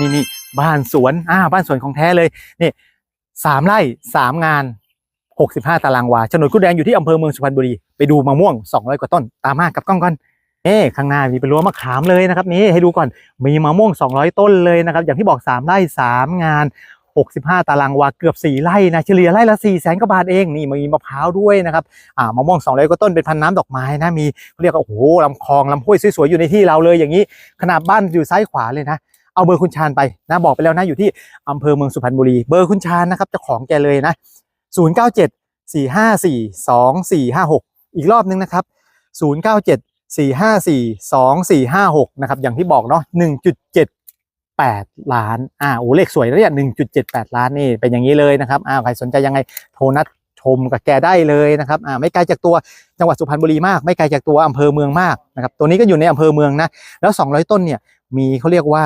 นี่นี่บ้านสวนอ่าบ้านสวนของแท้เลยนี่สามไร่สามงานหกสิบห้าตารางวาโฉนดกุดแดงอยู่ที่อำเภอเมืองสุพรรณบุรีไปดูมะม่วงสองร้อยกว่าต้น ตามมากับกล้องก่อนเอ๊ข้างหน้ามีเป็นรั้วมะขามเลยนะครับนี่ให้ดูก่อนมีมะม่วง 200 ต้นเลยนะครับอย่างที่บอก 3ไร่3 งาน 65 ตารางวาเกือบ 4ไร่นะเฉลี่ยไร่ละ4 0 0แสนกว่าบาทเองนี่มีมะพร้าวด้วยนะครับอ่ามะม่วง200กว่าต้นเป็นพันน้ำดอกไม้นะมีเขาเรียกว่าโอ้โหลำคลองลำห้วยสวยๆอยู่ในที่เราเลยอย่างนี้ขนาดบ้านอยู่ซ้ายขวาเลยนะ เอาเบอร์คุณชาญไปนะบอกไปแล้วนะอยู่ที่อำเภอเมืองสุพรรณบุรีเบอร์คุณชาญนะครับเจ้าของแกเลยนะ 097 454 2456 อีกรอบนึงนะครับ 097 454 2456 นะครับ อย่างที่บอกเนาะ1.78 ล้าน อ่าโอ้เลขสวยแล้วเนี่ย1.78 ล้านนี่เป็นอย่างนี้เลยนะครับ อ่าใครสนใจยังไงโทรนัดชมกับแกได้เลยนะครับ อ่าไม่ไกลจากตัวจังหวัดสุพรรณบุรีมาก ไม่ไกลจากตัวอำเภอเมืองมากนะครับ ตัวนี้ก็อยู่ในอำเภอเมืองนะ แล้ว 200 ต้นเนี่ย มีเขาเรียกว่า